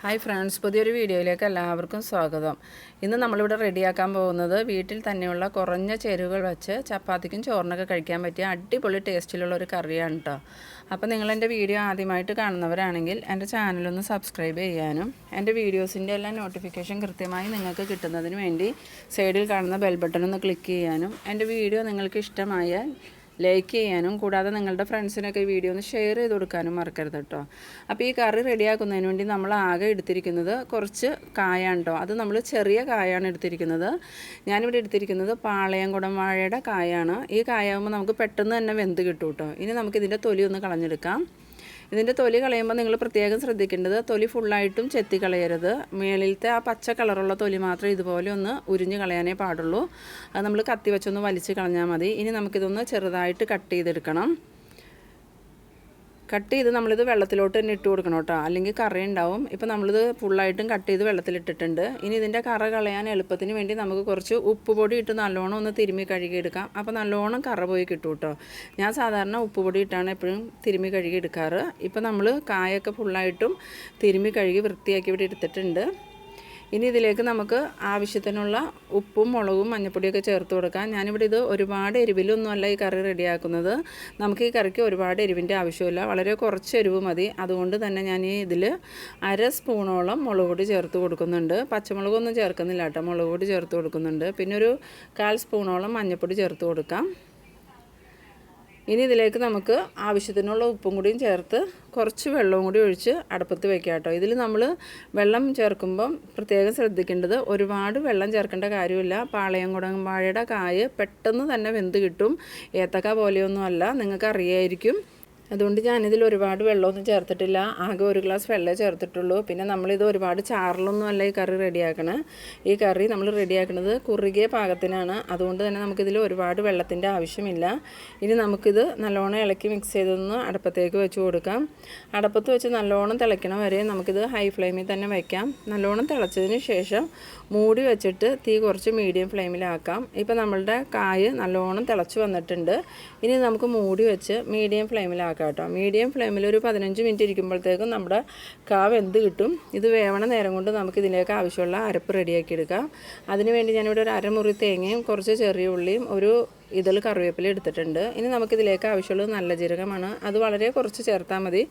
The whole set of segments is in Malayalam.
ഹായ് ഫ്രണ്ട്സ് പുതിയൊരു വീഡിയോയിലേക്ക് എല്ലാവർക്കും സ്വാഗതം. ഇന്ന് നമ്മളിവിടെ റെഡിയാക്കാൻ പോകുന്നത് വീട്ടിൽ തന്നെയുള്ള കുറഞ്ഞ ചേരുവകൾ വെച്ച് ചപ്പാത്തിക്കും ചോറിനൊക്കെ കഴിക്കാൻ പറ്റിയ അടിപൊളി ടേസ്റ്റിലുള്ള ഒരു കറിയാണ് കേട്ടോ അപ്പോൾ നിങ്ങൾ എന്റെ വീഡിയോ ആദ്യമായിട്ട് കാണുന്നവരാണെങ്കിൽ എന്റെ ചാനലൊന്ന് സബ്സ്ക്രൈബ് ചെയ്യാനും എന്റെ വീഡിയോസിന്റെ എല്ലാ നോട്ടിഫിക്കേഷൻ കൃത്യമായി നിങ്ങൾക്ക് കിട്ടുന്നതിന് വേണ്ടി സൈഡിൽ കാണുന്ന ബെൽ ബട്ടൺ ഒന്ന് ക്ലിക്ക് ചെയ്യാനും എന്റെ വീഡിയോ നിങ്ങൾക്ക് ഇഷ്ടമായാൽ ലൈക്ക് ചെയ്യാനും കൂടാതെ നിങ്ങളുടെ ഫ്രണ്ട്സിനൊക്കെ വീഡിയോ ഒന്ന് ഷെയർ ചെയ്ത് കൊടുക്കാനും മറക്കരുത് കേട്ടോ അപ്പോൾ ഈ കറി റെഡിയാക്കുന്നതിന് വേണ്ടി നമ്മൾ ആകെ എടുത്തിരിക്കുന്നത് കുറച്ച് കായാണ് കേട്ടോ അത് നമ്മൾ ചെറിയ കായാണ് എടുത്തിരിക്കുന്നത്. ഞാനിവിടെ എടുത്തിരിക്കുന്നത് പാളയംകുടം വാഴയുടെ കായാണ്. ഈ കായാകുമ്പോൾ നമുക്ക് പെട്ടെന്ന് തന്നെ വെന്ത് കിട്ടും കേട്ടോ ഇനി നമുക്കിതിന്റെ തൊലി ഒന്ന് കളഞ്ഞെടുക്കാം. ഇതിന്റെ തൊലി കളയുമ്പോൾ നിങ്ങൾ പ്രത്യേകം ശ്രദ്ധിക്കേണ്ടത് തൊലി ഫുള്ളായിട്ടും ചെത്തി കളയരുത്. മേളിലത്തെ ആ പച്ച കളറുള്ള തൊലി മാത്രം ഇതുപോലെ ഒന്ന് ഉരിഞ്ഞ് കളയാനേ പാടുള്ളൂ. അത് നമ്മൾ കത്തി വെച്ചൊന്ന് വലിച്ച് കളഞ്ഞാൽ മതി. ഇനി നമുക്കിതൊന്ന് ചെറുതായിട്ട് കട്ട് ചെയ്തെടുക്കണം. കട്ട് ചെയ്ത് നമ്മളിത് വെള്ളത്തിലോട്ട് തന്നെ ഇട്ട് കൊടുക്കണം കേട്ടോ. അല്ലെങ്കിൽ കറി ഉണ്ടാവും ഇപ്പോൾ നമ്മളിത് ഫുള്ളായിട്ടും കട്ട് ചെയ്ത് വെള്ളത്തിലിട്ടിട്ടുണ്ട്. ഇനി ഇതിന്റെ കറ കളയാൻ എളുപ്പത്തിന് വേണ്ടി നമുക്ക് കുറച്ച് ഉപ്പ് പൊടി ഇട്ട് നല്ലോണം ഒന്ന് തിരുമ്മി കഴുകിയെടുക്കാം അപ്പോൾ നല്ലോണം കറ പോയി കിട്ടും കേട്ടോ. ഞാൻ സാധാരണ ഉപ്പ് പൊടി ഇട്ടാണ് എപ്പോഴും തിരുമ്മി കഴുകി എടുക്കാറ്. നമ്മൾ കായൊക്കെ ഫുള്ളായിട്ടും തിരുമ്മി കഴുകി വൃത്തിയാക്കി ഇവിടെ എടുത്തിട്ടുണ്ട്. ഇനി ഇതിലേക്ക് നമുക്ക് ആവശ്യത്തിനുള്ള ഉപ്പും മുളകും മഞ്ഞപ്പൊടിയൊക്കെ ചേർത്ത് കൊടുക്കാം. ഞാനിവിടെ ഇത് ഒരുപാട് എരിവിലൊന്നുമല്ല ഈ കറി റെഡിയാക്കുന്നത്. നമുക്ക് ഈ കറിക്ക് ഒരുപാട് എരിവിന്റെ ആവശ്യമില്ല. വളരെ കുറച്ച് എരിവ് മതി. അതുകൊണ്ട് തന്നെ ഞാൻ ഈ ഇതിൽ അര സ്പൂണോളം മുളക് പൊടി ചേർത്ത് കൊടുക്കുന്നുണ്ട്. പച്ചമുളകൊന്നും ചേർക്കുന്നില്ല കേട്ടോ. മുളക് പൊടി ചേർത്ത് കൊടുക്കുന്നുണ്ട്. പിന്നെ ഒരു കാൽ സ്പൂണോളം മഞ്ഞൾപ്പൊടി ചേർത്ത് കൊടുക്കാം. ഇനി ഇതിലേക്ക് നമുക്ക് ആവശ്യത്തിനുള്ള ഉപ്പും കൂടിയും ചേർത്ത് കുറച്ച് വെള്ളവും കൂടി ഒഴിച്ച് അടുപ്പത്ത് വെക്കാം കേട്ടോ. ഇതിൽ നമ്മൾ വെള്ളം ചേർക്കുമ്പം പ്രത്യേകം ശ്രദ്ധിക്കേണ്ടത് ഒരുപാട് വെള്ളം ചേർക്കേണ്ട കാര്യമില്ല. പാളയം കുടമ്പാഴയുടെ കായ് പെട്ടെന്ന് തന്നെ വെന്ത് കിട്ടും. ഏത്തക്ക പോലെയൊന്നും അല്ല നിങ്ങൾക്ക് അറിയായിരിക്കും അതുകൊണ്ട് ഞാനിതിൽ ഒരുപാട് വെള്ളമൊന്നും ചേർത്തിട്ടില്ല. ആകെ ഒരു ഗ്ലാസ് വെള്ളമേ ചേർത്തിട്ടുള്ളൂ. പിന്നെ നമ്മളിത് ഒരുപാട് ചാറിലൊന്നും അല്ല ഈ കറി റെഡിയാക്കണേ. ഈ കറി നമ്മൾ റെഡിയാക്കുന്നത് കുറുകിയ പാകത്തിനാണ്. അതുകൊണ്ട് തന്നെ നമുക്കിതിൽ ഒരുപാട് വെള്ളത്തിന്റെ ആവശ്യമില്ല. ഇനി നമുക്കിത് നല്ലോണം ഇളക്കി മിക്സ് ചെയ്തൊന്ന് അടപ്പത്തേക്ക് വെച്ച് കൊടുക്കാം. അടപ്പത്ത് വെച്ച് നല്ലോണം തിളയ്ക്കണ വരെ നമുക്കിത് ഹൈ ഫ്ലെയിമിൽ തന്നെ വയ്ക്കാം നല്ലോണം തിളച്ചതിന് ശേഷം മൂടി വെച്ചിട്ട് തീ കുറച്ച് മീഡിയം ഫ്ലെയിമിലാക്കാം. ഇപ്പം നമ്മളുടെ കായ് നല്ലോണം തിളച്ച് വന്നിട്ടുണ്ട്. ഇനി നമുക്ക് മൂടി വെച്ച് മീഡിയം ഫ്ലെയിമിലാക്കാം. കേട്ടോ മീഡിയം ഫ്ലെയിമിൽ ഒരു പതിനഞ്ച് മിനിറ്റ് ഇരിക്കുമ്പോഴത്തേക്കും നമ്മുടെ കാവ് വെന്ത് കിട്ടും. ഇത് വേവണ നേരം കൊണ്ട് നമുക്ക് ഇതിലേക്ക് ആവശ്യമുള്ള അരപ്പ് റെഡിയാക്കി എടുക്കാം അതിനുവേണ്ടി ഞാനിവിടെ ഒരു അരമുറി തേങ്ങയും കുറച്ച് ചെറിയ ഉള്ളിയും ഒരു ഇതിൽ കറിവേപ്പില എടുത്തിട്ടുണ്ട്. ഇനി നമുക്കിതിലേക്ക് ആവശ്യമുള്ളത് നല്ല ജീരകമാണ്. അത് വളരെ കുറച്ച് ചേർത്താൽ മതി.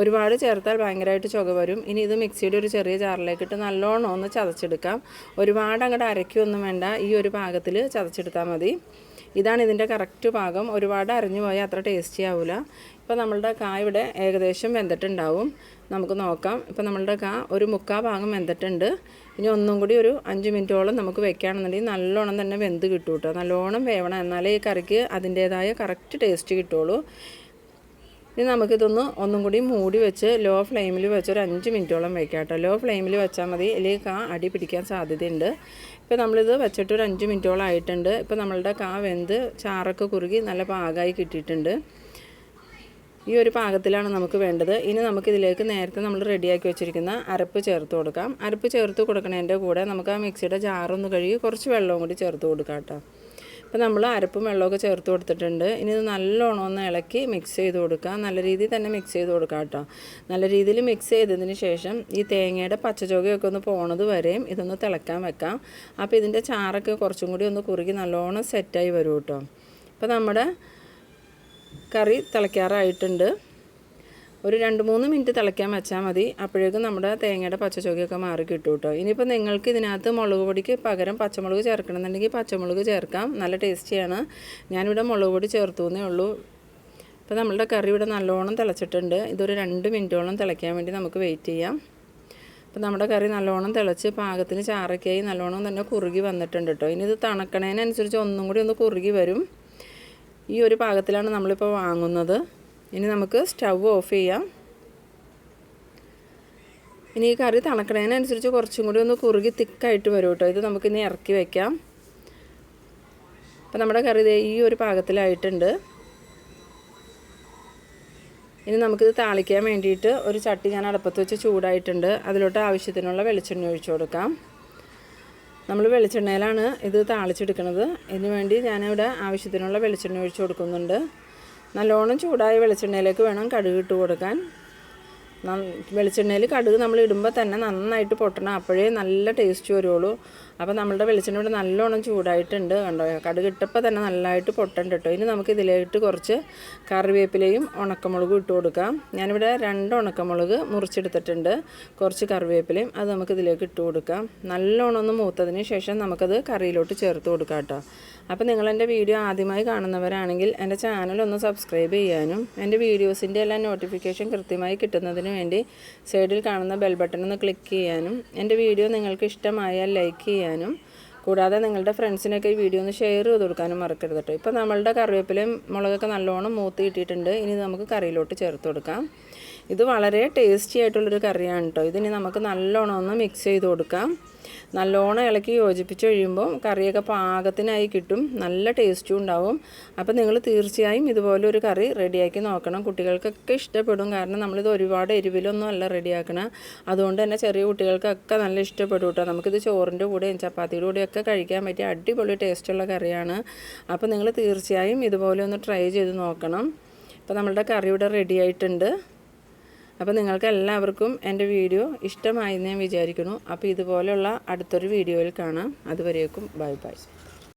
ഒരുപാട് ചേർത്താൽ ഭയങ്കരമായിട്ട് ചുക വരും. ഇനി ഇത് മിക്സിയുടെ ഒരു ചെറിയ ജാറിലേക്ക് ഇട്ട് നല്ലോണം ഒന്ന് ചതച്ചെടുക്കാം. ഒരുപാട് അങ്ങോട്ട് അരയ്ക്കൊന്നും വേണ്ട. ഈ ഒരു പാകത്തിൽ ചതച്ചെടുത്താൽ മതി. ഇതാണ് ഇതിന്റെ കറക്റ്റ് പാകം ഒരുപാട് അരഞ്ഞു പോയാൽ അത്ര ടേസ്റ്റി ആവില്ല ഇപ്പോൾ നമ്മളുടെ കാ ഇവിടെ ഏകദേശം വെന്തിട്ടുണ്ടാവും. നമുക്ക് നോക്കാം. ഇപ്പോൾ നമ്മളുടെ കാ ഒരു മുക്കാ ഭാഗം വെന്തിട്ടുണ്ട്. ഇനി ഒന്നും കൂടി ഒരു അഞ്ച് മിനിറ്റോളം നമുക്ക് വെക്കുകയാണെന്നുണ്ടെങ്കിൽ നല്ലോണം തന്നെ വെന്ത് കിട്ടും കേട്ടോ നല്ലോണം വേവണം. എന്നാലേ ഈ കറിക്ക് അതിന്റേതായ കറക്റ്റ് ടേസ്റ്റ് കിട്ടുള്ളൂ. ഇനി നമുക്കിതൊന്ന് ഒന്നും കൂടി മൂടി വെച്ച് ലോ ഫ്ലെയിമിൽ വെച്ച് ഒരു അഞ്ച് മിനിറ്റോളം വെക്കാം കേട്ടോ. ലോ ഫ്ലെയിമിൽ വെച്ചാൽ മതി. അല്ലെങ്കിൽ കാ അടി പിടിക്കാൻ സാധ്യതയുണ്ട്. ഇപ്പോൾ നമ്മളിത് വെച്ചിട്ട് ഒരു അഞ്ച് മിനിറ്റോളം ആയിട്ടുണ്ട്. ഇപ്പോൾ നമ്മളുടെ കാ വെന്ത് ചാറൊക്കെ കുറുകി നല്ല പാകമായി കിട്ടിയിട്ടുണ്ട്. ഈ ഒരു പാകത്തിലാണ് നമുക്ക് വേണ്ടത്. ഇനി നമുക്കിതിലേക്ക് നേരത്തെ നമ്മൾ റെഡിയാക്കി വെച്ചിരിക്കുന്ന അരപ്പ് ചേർത്ത് കൊടുക്കാം. അരപ്പ് ചേർത്ത് കൊടുക്കുന്നതിന്റെ കൂടെ നമുക്ക് ആ മിക്സിയുടെ ജാറൊന്ന് കഴുകി കുറച്ച് വെള്ളവും കൂടി ചേർത്ത് കൊടുക്കാം കേട്ടോ. അപ്പോൾ നമ്മൾ അരപ്പും വെള്ളമൊക്കെ ചേർത്ത് കൊടുത്തിട്ടുണ്ട്. ഇനി ഇത് നല്ലോണം ഒന്ന് ഇളക്കി മിക്സ് ചെയ്ത് കൊടുക്കുക നല്ല രീതിയിൽ തന്നെ മിക്സ് ചെയ്ത് കൊടുക്കുക കേട്ടോ. നല്ല രീതിയിൽ മിക്സ് ചെയ്തതിന് ശേഷം ഈ തേങ്ങയുടെ പച്ചചോകയൊക്കെ ഒന്ന് പോണത് വരെയും ഇതൊന്ന് തിളക്കാൻ വെക്കാം. അപ്പോൾ ഇതിന്റെ ചാറൊക്കെ കുറച്ചും കൂടി ഒന്ന് കുറുകി നല്ലോണം സെറ്റായി വരും കേട്ടോ. അപ്പോൾ നമ്മുടെ കറി തിളയ്ക്കാറായിട്ടുണ്ട്. ഒരു രണ്ട് മൂന്ന് മിനിറ്റ് തിളയ്ക്കാൻ വെച്ചാൽ മതി. അപ്പോഴേക്കും നമ്മുടെ തേങ്ങയുടെ പച്ചച്ചോകയൊക്കെ മാറി കിട്ടും കേട്ടോ. ഇനിയിപ്പോൾ നിങ്ങൾക്ക് ഇതിനകത്ത് മുളക് പൊടിക്ക് പകരം പച്ചമുളക് ചേർക്കണമെന്നുണ്ടെങ്കിൽ പച്ചമുളക് ചേർക്കാം. നല്ല ടേസ്റ്റിയാണ്. ഞാനിവിടെ മുളക് പൊടി ചേർത്തു എന്നേ ഉള്ളൂ. ഇപ്പോൾ നമ്മളുടെ കറി ഇവിടെ നല്ലോണം തിളച്ചിട്ടുണ്ട്. ഇതൊരു രണ്ട് മിനിറ്റോളം തിളയ്ക്കാൻ വേണ്ടി നമുക്ക് വെയിറ്റ് ചെയ്യാം. അപ്പോൾ നമ്മുടെ കറി നല്ലോണം തിളച്ച് പാകത്തിന് ചാറക്കായി നല്ലോണം തന്നെ കുറുകി വന്നിട്ടുണ്ട് കേട്ടോ. ഇനി ഇത് തണക്കണേനനുസരിച്ച് ഒന്നും കൂടി ഒന്ന് കുറുകി വരും. ഈ ഒരു പാകത്തിലാണ് നമ്മളിപ്പോൾ വാങ്ങുന്നത്. ഇനി നമുക്ക് സ്റ്റവ് ഓഫ് ചെയ്യാം. ഇനി ഈ കറി തണക്കണതിനനുസരിച്ച് കുറച്ചും കൂടി ഒന്ന് കുറുകി തിക്കായിട്ട് വരും കേട്ടോ ഇത് നമുക്കിനി ഇറക്കി വയ്ക്കാം അപ്പം നമ്മുടെ കറി ഈ ഒരു പാകത്തിലായിട്ടുണ്ട്. ഇനി നമുക്കിത് താളിക്കാൻ വേണ്ടിയിട്ട് ഒരു ചട്ടി ഞാൻ അടുപ്പത്ത് വെച്ച് ചൂടായിട്ടുണ്ട്. അതിലോട്ട് ആവശ്യത്തിനുള്ള വെളിച്ചെണ്ണ ഒഴിച്ചു കൊടുക്കാം. നമ്മൾ വെളിച്ചെണ്ണയിലാണ് ഇത് താളിച്ചെടുക്കുന്നത് ഇതിനുവേണ്ടി ഞാനിവിടെ ആവശ്യത്തിനുള്ള വെളിച്ചെണ്ണ ഒഴിച്ചു കൊടുക്കുന്നുണ്ട്. നല്ലോണം ചൂടായ വെളിച്ചെണ്ണയിലേക്ക് വേണം കടുക് ഇട്ട് കൊടുക്കാൻ. വെളിച്ചെണ്ണയിൽ കടുക് നമ്മൾ ഇടുമ്പോൾ തന്നെ നന്നായിട്ട് പൊട്ടണം. അപ്പോഴേ നല്ല ടേസ്റ്റ് വരുള്ളൂ. അപ്പോൾ നമ്മളുടെ വെളിച്ചെണ്ണ ഇവിടെ നല്ലോണം ചൂടായിട്ടുണ്ട് കണ്ടോ? കടുക് ഇട്ടപ്പോൾ തന്നെ നല്ലതായിട്ട് പൊട്ടണ്ട് കേട്ടോ ഇനി നമുക്ക് ഇതിലേക്ക് കുറച്ച് കറിവേപ്പിലയും ഉണക്കമുളകും ഇട്ട് കൊടുക്കാം. ഞാനിവിടെ രണ്ട് ഉണക്കമുളക് മുറിച്ചെടുത്തിട്ടുണ്ട്. കുറച്ച് കറിവേപ്പിലയും അത് നമുക്ക് ഇതിലേക്ക് ഇട്ട് കൊടുക്കാം. നല്ലോണം ഒന്ന് മൂത്തതിന് ശേഷം നമുക്കത് കറിയിലോട്ട് ചേർത്ത് കൊടുക്കാം കേട്ടോ അപ്പോൾ നിങ്ങൾ എന്റെ വീഡിയോ ആദ്യമായി കാണുന്നവരാണെങ്കിൽ എന്റെ ചാനൽ ഒന്ന് സബ്സ്ക്രൈബ് ചെയ്യാനും എന്റെ വീഡിയോസിന്റെ എല്ലാം നോട്ടിഫിക്കേഷൻ കൃത്യമായി കിട്ടുന്നതിന് വേണ്ടി സൈഡിൽ കാണുന്ന ബെൽ ബട്ടൺ ഒന്ന് ക്ലിക്ക് ചെയ്യാനും എന്റെ വീഡിയോ നിങ്ങൾക്ക് ഇഷ്ടമായാൽ ലൈക്ക് ചെയ്യാനും കൂടാതെ നിങ്ങളുടെ ഫ്രണ്ട്സിനൊക്കെ ഈ വീഡിയോ ഒന്ന് ഷെയർ ചെയ്ത് കൊടുക്കാനും മറക്കരുത് കേട്ടോ ഇപ്പോൾ നമ്മളുടെ കറിവേപ്പിലയും മുളകൊക്കെ നല്ലോണം മൂത്ത് കിട്ടിയിട്ടുണ്ട്. ഇനി നമുക്ക് കറിയിലോട്ട് ചേർത്ത് കൊടുക്കാം. ഇത് വളരെ ടേസ്റ്റി ആയിട്ടുള്ളൊരു കറിയാണ് കേട്ടോ ഇതിന് നമുക്ക് നല്ലോണം ഒന്ന് മിക്സ് ചെയ്ത് കൊടുക്കാം. നല്ലോണം ഇളക്കി യോജിപ്പിച്ച് കഴിയുമ്പോൾ കറിയൊക്കെ പാകത്തിനായി കിട്ടും. നല്ല ടേസ്റ്റും ഉണ്ടാവും. അപ്പോൾ നിങ്ങൾ തീർച്ചയായും ഇതുപോലെ ഒരു കറി റെഡിയാക്കി നോക്കണം. കുട്ടികൾക്കൊക്കെ ഇഷ്ടപ്പെടും. കാരണം നമ്മളിത് ഒരുപാട് എരിവിലൊന്നും അല്ല റെഡിയാക്കണം അതുകൊണ്ട് തന്നെ ചെറിയ കുട്ടികൾക്കൊക്കെ നല്ല ഇഷ്ടപ്പെടും കേട്ടോ നമുക്കിത് ചോറിന്റെ കൂടെയും ചപ്പാത്തിയുടെ കൂടെയൊക്കെ കഴിക്കാൻ പറ്റിയ അടിപൊളി ടേസ്റ്റുള്ള കറിയാണ്. അപ്പോൾ നിങ്ങൾ തീർച്ചയായും ഇതുപോലെ ഒന്ന് ട്രൈ ചെയ്ത് നോക്കണം. അപ്പോൾ നമ്മളുടെ കറി ഇവിടെ റെഡി ആയിട്ടുണ്ട്. അപ്പോൾ നിങ്ങൾക്ക് എല്ലാവർക്കും എന്റെ വീഡിയോ ഇഷ്ടമായി എന്ന് ഞാൻ വിചാരിക്കുന്നു. അപ്പോൾ ഇതുപോലെയുള്ള അടുത്തൊരു വീഡിയോയിൽ കാണാം. അതുവരേക്കും ബൈ ബൈ.